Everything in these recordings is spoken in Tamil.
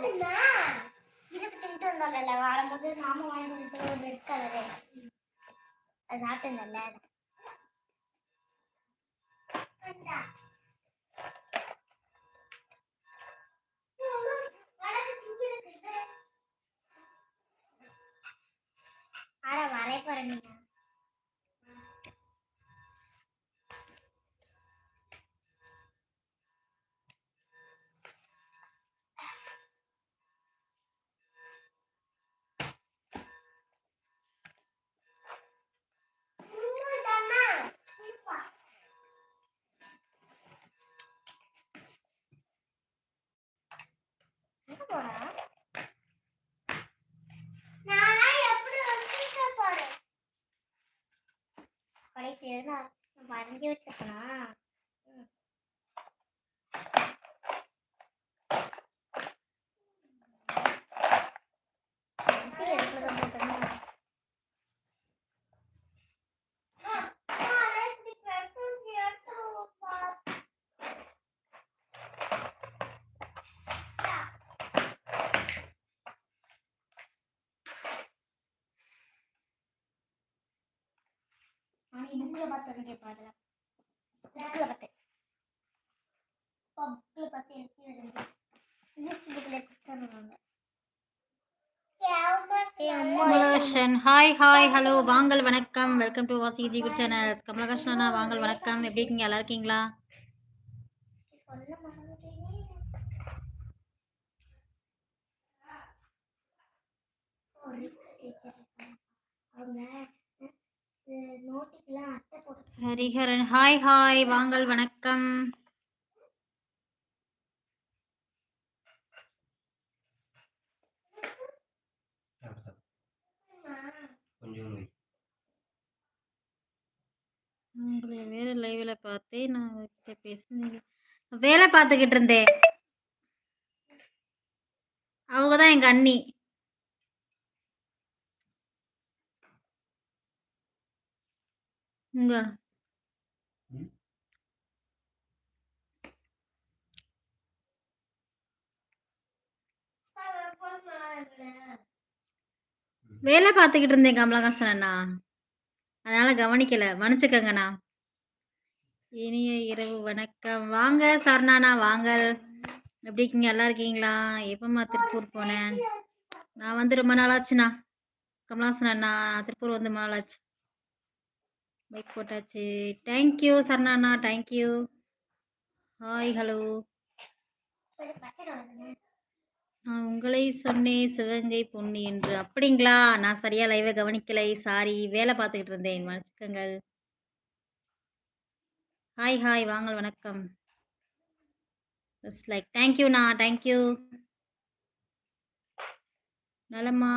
இனிப்பு தின்ட்டு வந்தோம்ல வரும்போது மாமா வாங்கி ஒரு ரெட் கலரு அது சாப்பிட்டேன்ல ஆனா வரைய போறேன் நீங்க எங்க போறா? நான்லாம் எப்படி வச்சிருக்க போறேன்? கடைசியில நான் வரைஞ்சி வச்சிருக்கனா ஆனா புக்ல பார்த்து கேட்பாரு புக்ல பார்த்து. புக்ல பார்த்து எடுத்து கமலஹர்ஷன் ஹாய் ஹாய் ஹலோ வாங்கல் வணக்கம். Welcome to Vasi ji good channel கமலஹர்ஷனா வாங்கல் வணக்கம். எப்படி இருக்கீங்க? நல்லா இருக்கீங்களா? சொல்ல ஹரிஹரன் ஹாய் ஹாய் வாங்கல் வணக்கம். உங்களை வேறு லைவில் பார்த்தே நான் அவர்கிட்ட பேசினேன். வேலை பார்த்துக்கிட்டு இருந்தேன். அவங்க தான் எங்கள் அண்ணி. இங்க வேலை பார்த்துக்கிட்டு இருந்தேன் கமலஹாசன் அண்ணா. அதனால் கவனிக்கலை மன்னிச்சுக்கங்கண்ணா இனிய இரவு வணக்கம். வாங்க சரணாண்ணா வாங்க எப்படி இருக்கீங்க? நல்லா இருக்கீங்களா? எப்போம்மா திருப்பூர் போனேன்? நான் வந்து ரொம்ப நாளாச்சுண்ணா. கமலஹாசன் அண்ணா திருப்பூர் வந்து நாளாச்சு. பைக் போட்டாச்சு. தேங்க்யூ சரணாண்ணா தேங்க்யூ ஹாய் ஹலோ நான் உங்களை சொன்னேன் சிவகங்கை பொன்னி என்று. அப்படிங்களா? நான் சரியாக லைவை கவனிக்கலை. சாரி வேலை பார்த்துக்கிட்டு இருந்தேன் மன்னிச்சுக்கங்கள் ஹாய் ஹாய் வாங்கல் வணக்கம். ஜஸ்ட் லைக் தேங்க்யூண்ணா தேங்க்யூ நலமா?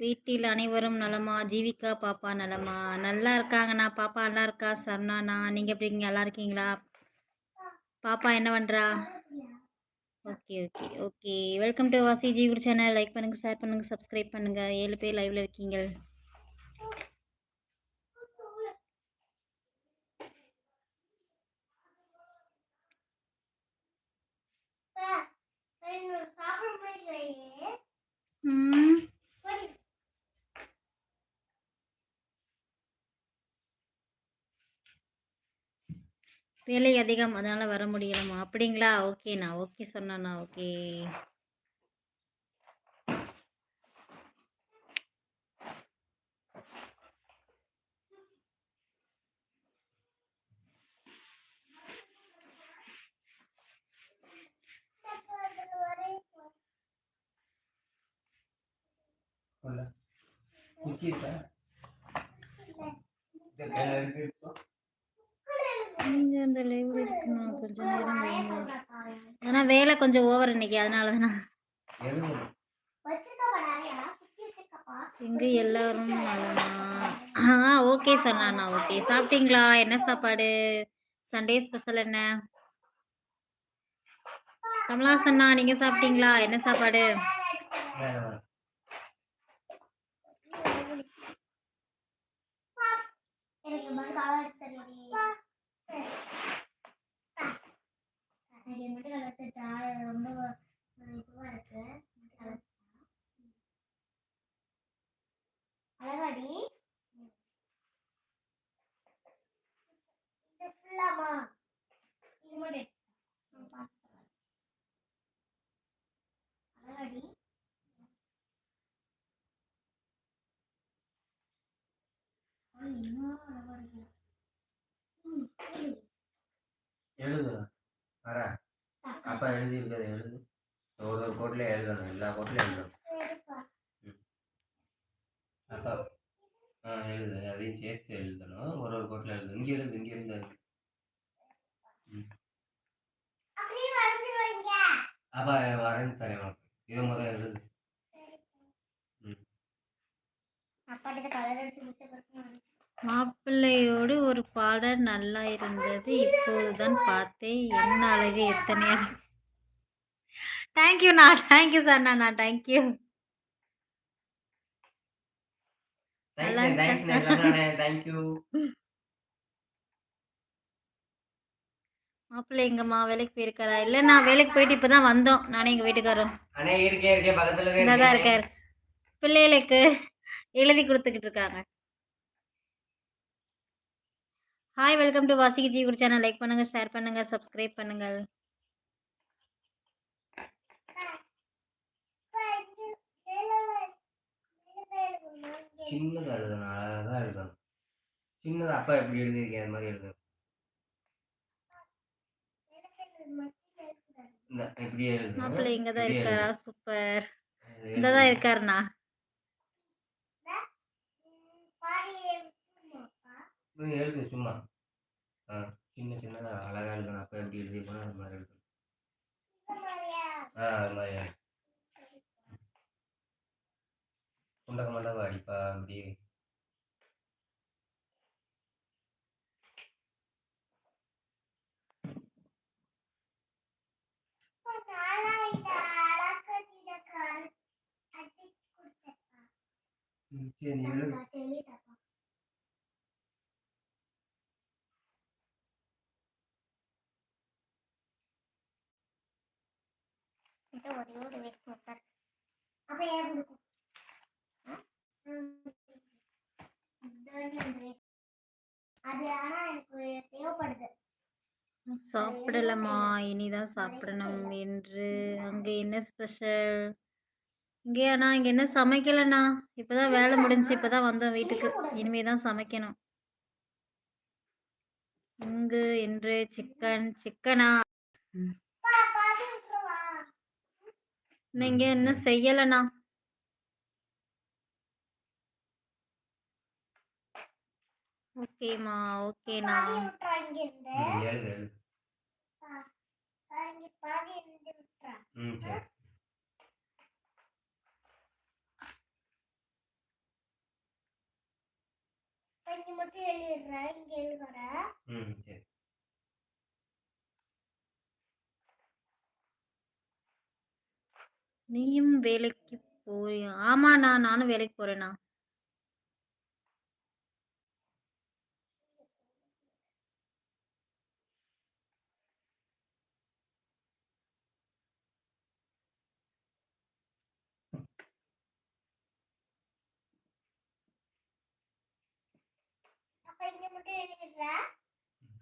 வீட்டில் அனைவரும் நலமா? ஜீவிகா பாப்பா நலமா? நல்லா இருக்காங்கண்ணா. பாப்பா நல்லா இருக்கா? சரணாண்ணா நீங்கள் எப்படி இருக்கீங்க? நல்லா இருக்கீங்களா? பாப்பா என்ன பண்ணுறா okay okay okay. Welcome to Vasi ஜீவிர் channel like பண்ணுங்கள் ஷேர் பண்ணுங்கள் சப்ஸ்கிரைப் பண்ணுங்கள் ஏழு பேர் லைவில் இருக்கீங்க. சாப்பிட வேலை அதிகம் அதனால் வர முடியலம்மா. அப்படிங்களா? ஓகேண்ணா ஓகே சொன்னாண்ணா ஓகே கொள்ள. குச்சி இருக்கா? கொஞ்சம் அந்த கொஞ்சம் நேரம் வேணும். ஆனால் வேலை கொஞ்சம் ஓவர் இன்னைக்கு அதனால தானே எங்கே எல்லாரும் நலமா? ஆ ஓகே சொன்னாண்ணா ஓகே சாப்பிட்டீங்களா? என்ன சாப்பாடு? சண்டே ஸ்பெஷல் என்ன? கமலாசண்ணா நீங்கள் சாப்பிட்டீங்களா? என்ன சாப்பாடு? வேற எனக்கு மட்டும் வளர்த்து ரொம்ப இதுவா இருக்கு. அழகாடி. இது ஃபுல்லாமா இது மட்டும் அழகாடி. எழுதுறேன் அப்பா எழுதி இருக்கிறத எழுது. ஒரு ஒரு கோட்டில் எழுதணும் எல்லா கோட்டிலும் எழுதணும். அப்பா ஆ எழுது. அதையும் சேர்த்து எழுதணும். ஒரு ஒரு கோட்டில் எழுது. இங்கே எழுது இங்கே இருந்து அப்பா வரைஞ்சு தரேன் உனக்கு. இதை முதல் எழுது. மாப்பிள்ளையோடு ஒரு பாடல் நல்லா இருந்தது. இப்போதுதான் பார்த்தேன். என்ன அழகு எத்தனை தேங்க்யூண்ணா தேங்க்யூ சார்ண்ணா தேங்க்ஸ் தேங்க்யூ மாப்பிள்ளை எங்கம்மா வேலைக்கு போயிருக்காரா? இல்லை நான் வேலைக்கு போயிட்டு இப்போ தான் வந்தோம். நானே இருக்கேன் பக்கத்துல தான். இருக்கார். பிள்ளைகளுக்கு எழுதி கொடுத்துக்கிட்டு இருக்காங்க. ஹாய் வெல்கம் டு வாசிக்கு ஜி குடி சேனல் லைக் பண்ணுங்கள் ஷேர் பண்ணுங்கள் சப்ஸ்கிரைப் பண்ணுங்கள். சின்னதா எழுதணும் அழகா எழுதணும். சின்னதா அப்பா எப்படி எழுதியிருக்கேன் அது மாதிரி எழுதணும் இந்த மாப்பிள்ளை இங்கே தான் இருக்காரா. சூப்பர். இங்கே தான். இருக்காருண்ணா. எழுது சும்மா. சின்ன சின்னதா அழகா எழுதணும் அப்பா எப்படி எழுதியிருக்கணும் அது மாதிரி எழுதணும் ஆ அது மாதிரி எழுது. குண்டக்க மண்டக்க அடிப்பா அப்படி ம், சரி எழுது ஒரே ஒரு தேவைப்படுது. சாப்பிடலம்மா இனிதான் சாப்பிடணும் என்று. அங்கே என்ன ஸ்பெஷல் இங்கே அண்ணா இங்கே என்ன சமைக்கலண்ணா? இப்போ தான் வேலை முடிஞ்சு இப்போ தான் வந்தோம் வீட்டுக்கு. இனிமே தான் சமைக்கணும். இங்கு என்று சிக்கன் சிக்கனா. நீங்கள் என்ன செய்யலைண்ணா ஓகேம்மா ஓகேண்ணா பாதி விட்டுறா இங்கிருந்து. ம், எழுது எழுது பா, இங்க பாதி இருந்து விட்டுறா. ம் சரி இப்ப இங்க மட்டும் எழுதிடுறேன் இங்க எழுதுறேன் ம் சரி. நீயும் வேலைக்கு போறியா? ஆமாண்ணா நானும் வேலைக்கு போகிறேண்ணா அப்ப இங்க மட்டும் எழுதிடுறேன்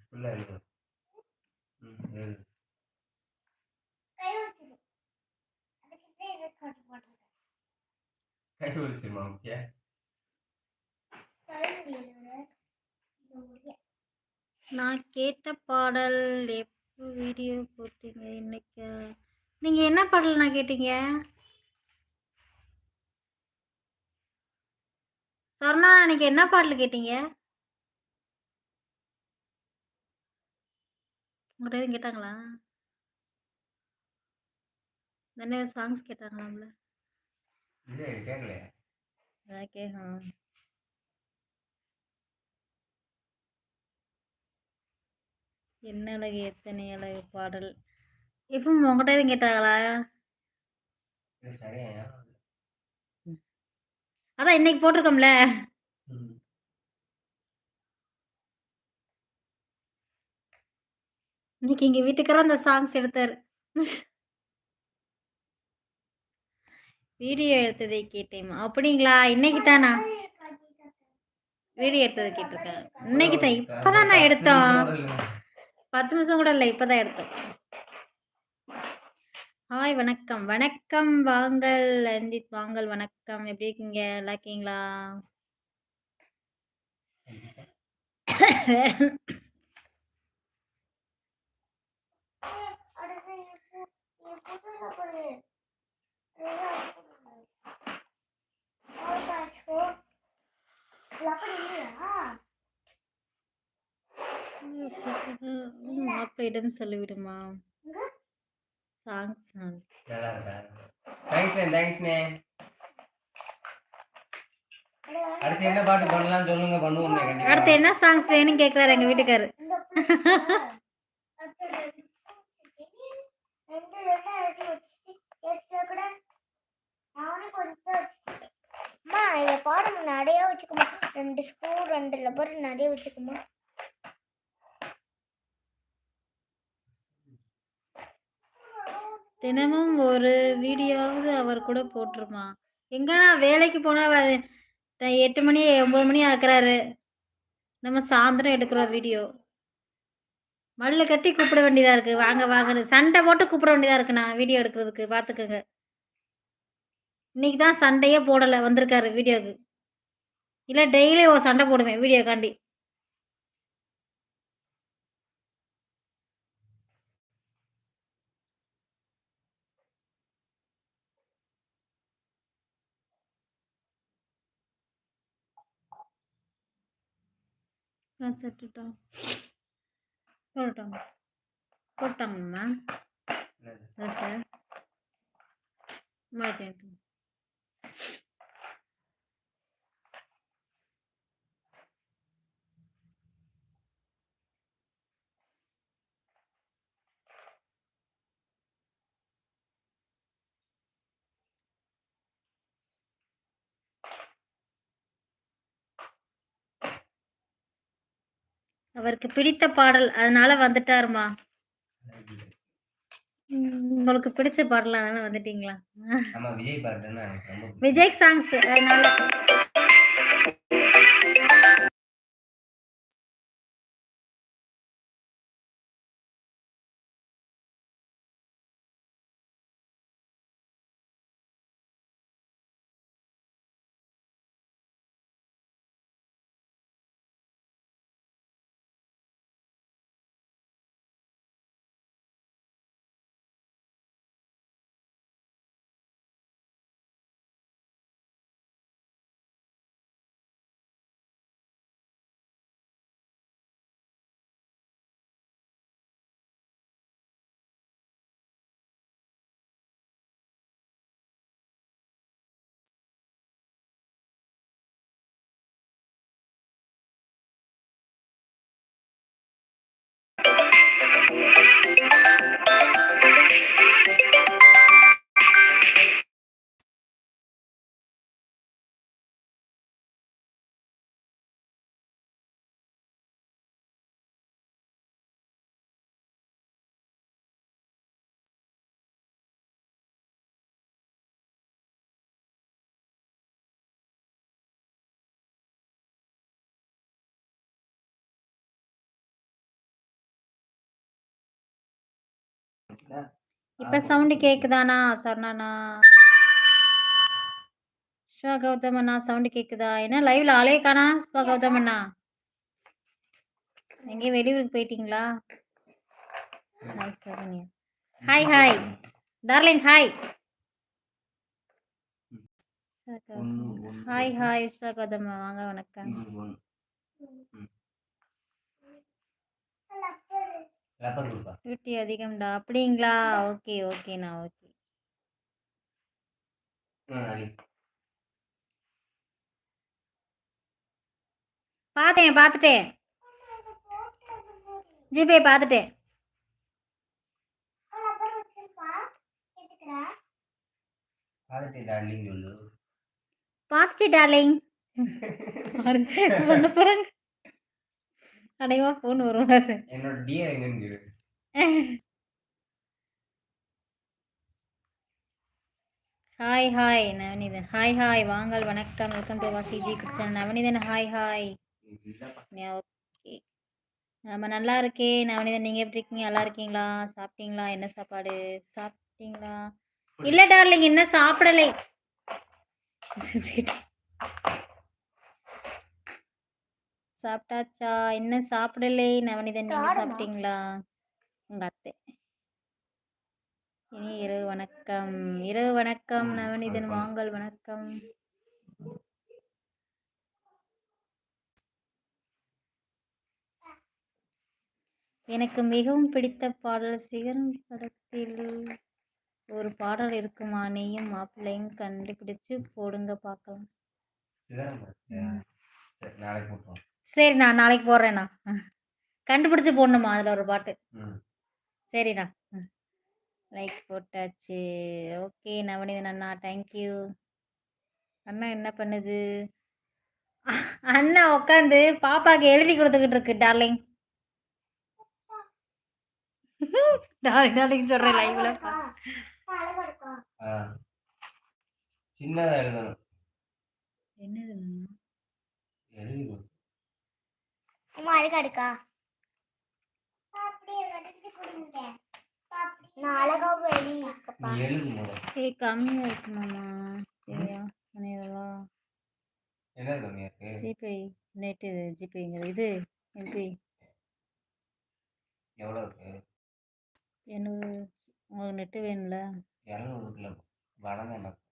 ஃபுல்லாக எழுது ம் எழுது. கை வச்சிடும் அதுக்கிட்ட இதை கட்டு போட்டுருக்கேன் கை வலிச்சுமா ஓகே கை முடியல இந்த முடிய நான் கேட்ட பாடல் எப்போ வீடியோ போட்டீங்க இன்னைக்கு? நீங்கள் என்ன பாடல் நான் கேட்டீங்க? சொன்னா அன்னைக்கு என்ன பாடல் கேட்டீங்க? உங்கள்கிட்ட எதுவும் கேட்டாங்களா? என்ன சாங்ஸ் கேட்டாங்களாம்ல. இல்லை கேட்கலையா அதான் கேட்கணும் என்ன அழகு எத்தனை அழகு பாடல்? இப்போ உங்கள்கிட்ட எதுவும் கேட்டாங்களா? அதான் இன்னைக்கு போட்டிருக்கோம்ல ம் இன்னைக்கு எங்கள் வீட்டுக்காரர் அந்த சாங்ஸ் எடுத்தார். வீடியோ எடுத்ததை கேட்டேன் அப்படிங்களா? இன்னைக்கு தானா வீடியோ எடுத்ததை கேட்டிருக்கேன். இன்னைக்கு தான். இப்பதான் நான் எடுத்தோம். பத்து நிமிஷம் கூட இல்லை. இப்போ தான் எடுத்தோம். ஹாய் வணக்கம். வணக்கம் வாங்கல். ரஞ்சித் வாங்கல் வணக்கம். எப்படி இருக்கீங்க? நல்லா இருக்கீங்களா அடுத்து நீ பு- நீ புதுல போடு. அதுதான் அவ்வளோதாச்சோ. லப்படி இல்லையா? மாப்பிள்ளையிடம் சொல்லிவிடுமா? சாங் சாங் தேங்க்ஸ்ண்ணே தேங்க்ஸ்ண்ணே அட, அடுத்து என்ன பாட்டு பண்ணலாம் சொல்லுங்க பண்ணுவோம்ண்ணே கண்டிப்பா அடுத்து என்ன சாங்ஸ் வேணும் கேட்குறாரு எங்கள் வீட்டுக்காரு இந்த புள்ள. அடுத்து ரெண்டு ரெண்டு ரெண்டா எடுத்து வச்சுட்டு எடுத்துட்டா கூட நானே கொஞ்சம் வச்சுக்கிட்டேன் அம்மா இதில் பாடம் நிறைய வச்சுக்கோமா ரெண்டு ஸ்க்ரூ ரெண்டு லப்பர் நிறைய வச்சுக்கோமா தினமும் ஒரு வீடியோவாவது அவர் கூட போட்டுருமா? எங்கன்னா வேலைக்கு போனால் எட்டு மணி ஒம்பது மணி ஆக்குறாரு. நம்ம சாயந்தரம் எடுக்கிறோம் வீடியோ. மல்லு கட்டி கூப்பிட வேண்டியதாக இருக்குது வாங்க வாங்கன்னு சண்டை போட்டு கூப்பிட வேண்டியதாக இருக்குண்ணா வீடியோ எடுக்கிறதுக்கு. பார்த்துக்கோங்க இன்னைக்கு தான் சண்டையே போடலை. வந்திருக்காரு வீடியோவுக்கு இல்லை டெய்லி ஒரு சண்டை போடுவேன் வீடியோக்காண்டி. சட்டுட்டோம் போட்டோம் போட்டாங்கம்மா என்னது? தோசை மாட்டேன் அவருக்கு பிடித்த பாடல் அதனால வந்துட்டாருமா? உங்களுக்கு பிடிச்ச பாடல் அதனால வந்துட்டீங்களா. விஜய் சாங்ஸ் அதனால. இப்ப சவுண்டு கேக்குதாண்ணா? சரணாண்ணா ஸ்வா கௌதம் அண்ணா சவுண்டு கேக்குதா? என்ன லைவ்ல ஆளே காணா ஸ்வா கௌதம் அண்ணா எங்கேயும் வெளியூருக்கு போயிட்டீங்களா? Hi hi darling hi. Hi hi ஸ்வா Gautham வாங்க வணக்கம். டியூட்டி அதிகம்டா. அப்படிங்களா? ஓகே ஓகேண்ணா ஓகே. பார்த்தேன் பார்த்துட்டேன் ஜிபே பார்த்துட்டேன் பாத்துட்டு டார்லிங் அடையவா ஃபோன் வருவார் என்னோட டியர் எங்கன்னு hi hi Navaneethan hi hi வாங்கள் வணக்கம். Welcome to Vasiji kitchen Navaneethan hi hi okay நம்ம நல்லா இருக்கே. நவனிதன் நீங்கள் எப்படி இருக்கீங்க? நல்லா இருக்கீங்களா? சாப்பிட்டீங்களா? என்ன சாப்பாடு? சாப்பிட்டீங்களா? இல்லை டார்லிங் இன்னும் சாப்பிடலை. சாப்பிட்டாச்சா? என்ன சாப்பிடலே? நவனிதன் காரமா? சாப்பிட்டீங்களா? உங்கள் அத்தை. இனி இரவு வணக்கம். இரவு வணக்கம் நவனிதன். வாங்கல் வணக்கம். எனக்கு மிகவும் பிடித்த பாடல் சிகரம் படத்தில் ஒரு பாடல் இருக்குமா? நீயும் மாப்பிள்ளையும் கண்டுபிடிச்சு போடுங்க பார்க்கலாம். நாளைக்கு சரிண்ணா நாளைக்கு போடுறேண்ணா. கண்டுபிடிச்சு போடணுமா அதில் ஒரு பாட்டு? ம். சரிண்ணா. லைக் போட்டாச்சு. ஓகே நவநீதன் அண்ணா தேங்க்யூ அண்ணா என்ன பண்ணுது? அண்ணா உட்காந்து பாப்பாக்கு எழுதி கொடுத்துக்கிட்டு இருக்கு டார்லிங் டார்லிங் டார்லிங் சொல்கிறேன் லைவ்ல சின்னதாக எழுதணும். என்னது எழுதி. அம்மா அழகா இருக்கா நான் அழகாவும் எழுதி நீ இருக்கப்பா எழுது முதல்ல. ஏய் கம்மியாக இருக்குமாம்மா சரியா? பண்ணிடவா என்ன கம்மியாக இருக்கு? ஜிபே நெட்டு ஜிபேங்கிறது இது இது. எவ்வளோ இருக்கு? எனக்கு உங்களுக்கு நெட்டு வேணும்ல? இரநூறு இருக்குல்ல வடங்க எனக்கு.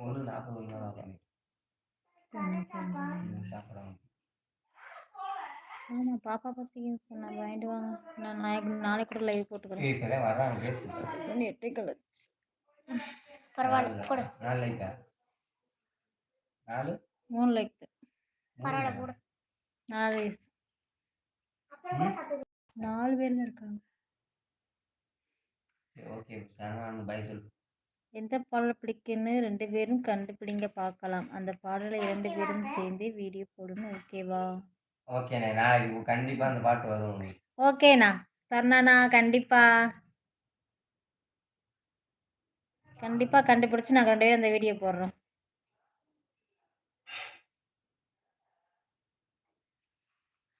ஒன்று நாற்பது ஆமாம் பாப்பா பசிக்குன்னு சொன்னாங்க வாங்கிட்டு வாங்க. நான் நாளைக்கு நாளைக்கு கூட லைவ் போட்டுக்கிறேன். இப்போ தான் வர்றாங்க பேசு. ஒன்று எட்டை கலர் பரவாயில்ல கொடு நாலு மூணு லைக் பரவாயில்ல கொடு நாலு வயசு நாலு பேர் தான் இருக்காங்க ஓகே சரவணன் பை சொல் எந்த பாடல் பிடிக்குன்னு ரெண்டு பேரும் கண்டுபிடிங்க பார்க்கலாம். அந்த பாடலை இரண்டு பேரும் சேர்ந்து வீடியோ போடணும் ஓகேவா ஓகேண்ணே நாளைக்கு கண்டிப்பாக அந்த பாட்டு வரும் ஓகேண்ணா சரணாண்ணா கண்டிப்பா. கண்டிப்பாக கண்டுபிடிச்சி நான் ரெண்டு பேரும் அந்த வீடியோ போடுறோம்.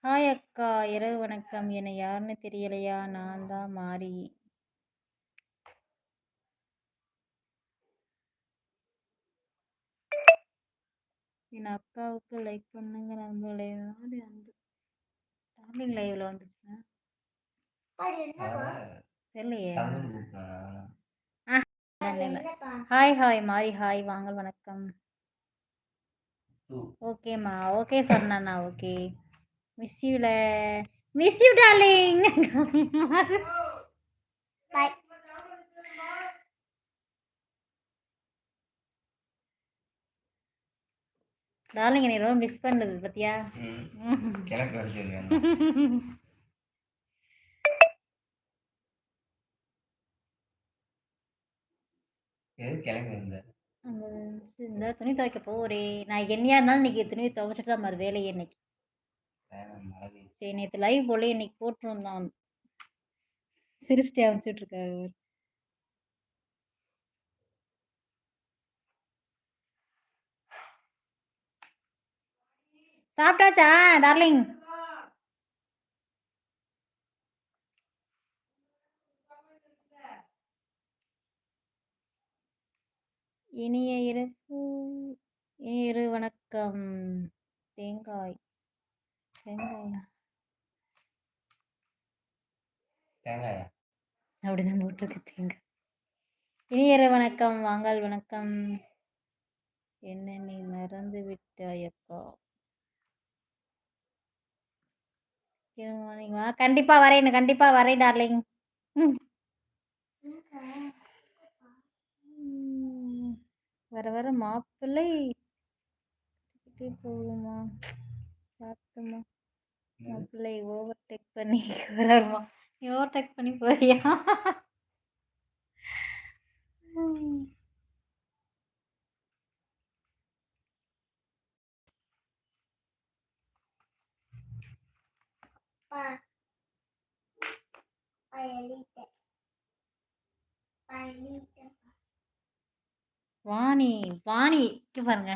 ஹாய் அக்கா. இரவு வணக்கம். என்னை யாருன்னு தெரியலையா? நான் தான் மாறி. என் அக்காவுக்கு லைக் பண்ணுங்க நம்மளுடைய நாடு அந்த டார்லிங் லைவ்ல வந்துச்சுன்னா பாரு என்னப்பா? அதான் தெரியலையே. ஹாய் ஹாய் மாறி ஹாய் வாங்க வணக்கம். ஓகேம்மா ஓகே சரணாண்ணா okay miss யூல miss you darling bye darling என்னை ரொம்ப மிஸ் பண்ணுது பத்தியா? இந்த துணி துவைக்க போகிறேன் நான் என்னையா இருந்தாலும் இன்னைக்கு துணி துவைச்சிட்டு தான் மறு வேலையே இன்னைக்கு. சரி நேற்று லைவ் போல இன்னைக்கு போட்டிருந்தான் சிரிச்சிட்டே அனுப்பிச்சுட்டு இருக்காரு சாப்பிட்டாச்சா டார்லிங் இனிய இரவு இனிய இரு வணக்கம். தேங்காய். தேங்காயா? தேங்காயா? அப்படிதான் போட்டிருக்கு தேங்காய். இனியர வணக்கம். வாங்கால் வணக்கம். என்ன நீ மறந்து விட்டாயப்பா கண்டிப்பா வரேன் கண்டிப்பா வரேன் டார்லிங். வர வர மாப்பிள்ளை. கிட்டே போகுமா? பார்த்துமா மாப்பிள்ளை ஓவர்டேக் பண்ணி வரமா? நீ ஓவர்டேக் பண்ணி போறியா? எழுதிட்டேன் வாணி வாணி இங்க பாருங்க.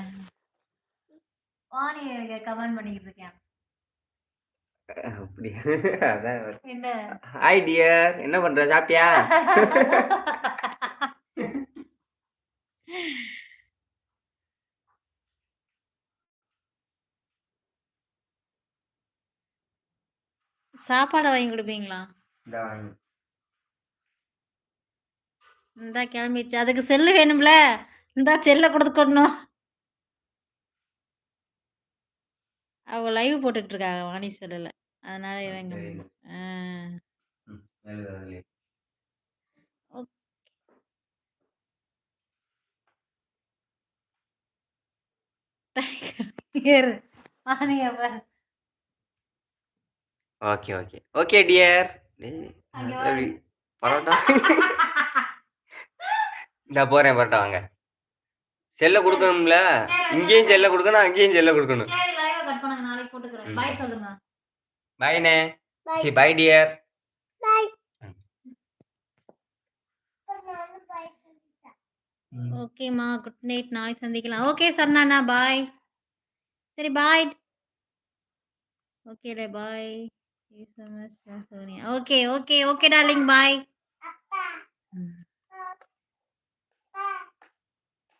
வாணி கமெண்ட் பண்ணிக்கிட்டு இருக்கேன். அப்படி அதான். என்ன? ஹாய் டியர் என்ன பண்ற? சாப்பிட்டியா? சாப்பாடை வாங்கி கொடுப்பீங்களா? இந்த வாங்கி இந்தா கிளம்பிச்சு அதுக்கு செல்லு வேணும்ல? இந்தா செல்லை கொடுத்துக்கணும் அவங்க லைவ் போட்டுட்டு இருக்காங்க வாணி செல்லில். அதனால இவங்க. வாணிய பாரு. Okay okay. Okay dear. Parotta? நான் போறேன் பரோட்டா வாங்க. செல்ல கொடுக்கணும்ல? இங்கேயும் செல்ல கொடுக்கணும் அங்கேயும் செல்ல கொடுக்கணும். சரி லைவ் கட் பண்ணுங்க நாளைக்கு போட்டுக்கிறேன். ம். பாய் சொல்லுங்க. பாய்னே Bye. சி பாய் டியர் ஓகேம்மா குட் நைட் நாளைக்கு சந்திக்கலாம். ஓகே சர்ணாண்ணா. பாய் சரி பாய் ஓகேடா பாய் you so Sasonia. Oke, oke, Okay, darling. Bye. Papa. Hmm.